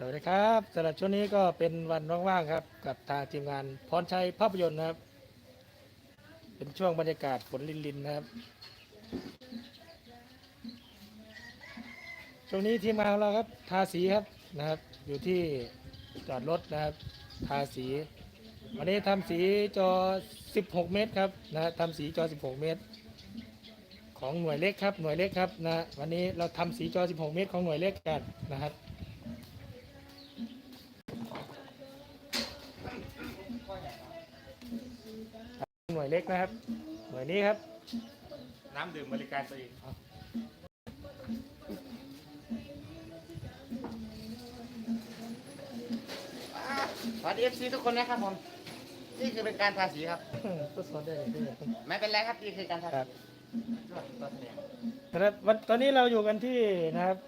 สวัสดีครับสำหรับช่วงนี้ก็เป็นวันว่างๆครับ กับทางทีมงานพรชัยภาพยนตร์นะครับ เป็นช่วงบรรยากาศฝนลินๆนะครับ ช่วงนี้ทีมงานของเราครับทาสีครับนะครับ อยู่ที่จอดรถนะครับ ทาสี วันนี้ทำสีจอ 16 เมตรครับนะฮะทำสีจอ 16 เมตร ของหน่วยเล็กครับหน่วยเล็กครับนะวันนี้เราทำสีจอ 16 เมตรของหน่วยเล็กกันนะครับ หน่วยเล็กนะครับ หน่วยนี้ครับ น้ำดื่มบริการตัวเองครับสวัสดีเอฟซีทุกคนนะครับผมนี่คือเป็นการทาสีครับก็สอนได้เลยด้วยไม่เป็นไรครับนี่คือการทาคสีรับตัวแสดงนะครับวันตอนนี้เราอยู่กันที่นะครับ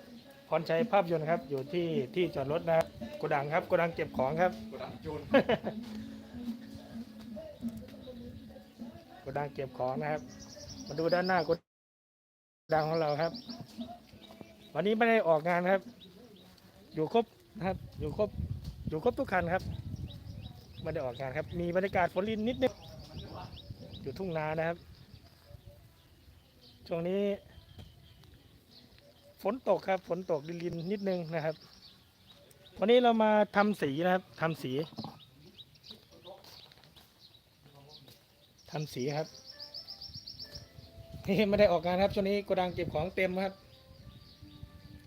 พรชัยภาพยนตร์ครับ อยู่ที่ที่จอดรถนะครับโกดังครับโกดังเก็บของครับกูดังโจร โกดังเก็บของนะครับ มาดูด้านหน้ากดังของเราครับ วันนี้ไม่ได้ออกงานครับ อยู่ครบนะครับ อยู่ครบ อยู่ครบทุกคันครับไม่ได้ออกงานครับ มีบรรยากาศฝนลินนิดนึงอยู่ทุ่งนานะครับ ช่วงนี้ ฝนตกครับ ฝนตกลินๆนิดนึงนะครับ วันนี้เรามาทำสีนะครับทำสี ทำสีครับนี่ไม่ได้ออกงานครับช่วงนี้โกดังเก็บของเต็มครับ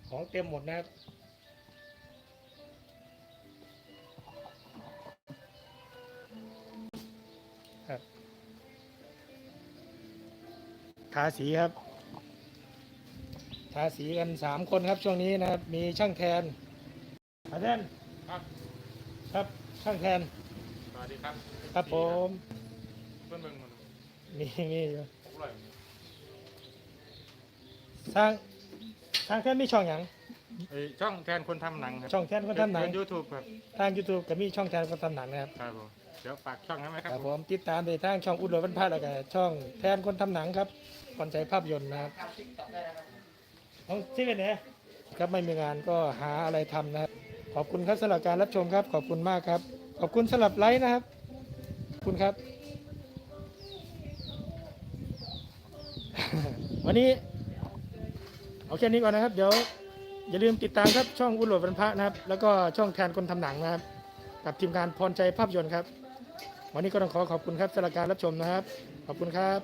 ของเต็มหมดนะครับครับทาสีครับทาสีกันสามคนครับช่วงนี้นะครับ มีช่างแทนอาแทนครับ ครับช่างแทนสวัสดีครับ ครับผมเพื่อนเมืองมันมีมีอยู่อร่อยสร้างทางแทนมีช่องอย่างช่องแทนคนทำหนังครับช่องแทนคนทำหนัง ยูทูบครับทางยูทูบก็มีช่องแทนคนทำหนังนะครับครับผมเดี๋ยวฝากช่องให้ไหมคครัรับบผมติดตามได้ทางช่องอุดรวันพาแล้วก็ช่องแทนคนทำหนังครับคอนใจภาพยนตร์นะครับของที่เป็นไงครับไม่มีงานก็หาอะไรทำนะครับขอบคุณครับสำหรับการรับชมครับ ขอบคุณมากครับ ขอบคุณสำหรับไลค์นะครับขอบคุณครับ วันนี้ เอาแค่นี้ก่อนนะครับ เดี๋ยว อย่าลืมติดตามครับช่องอุดรวันพระนะครับ แล้วก็ช่องแทนคนทำหนังนะครับ กับทีมงานพรใจภาพยนตร์ครับ วันนี้ก็ต้องขอขอบคุณครับสำหรับการรับชมนะครับ ขอบคุณครับ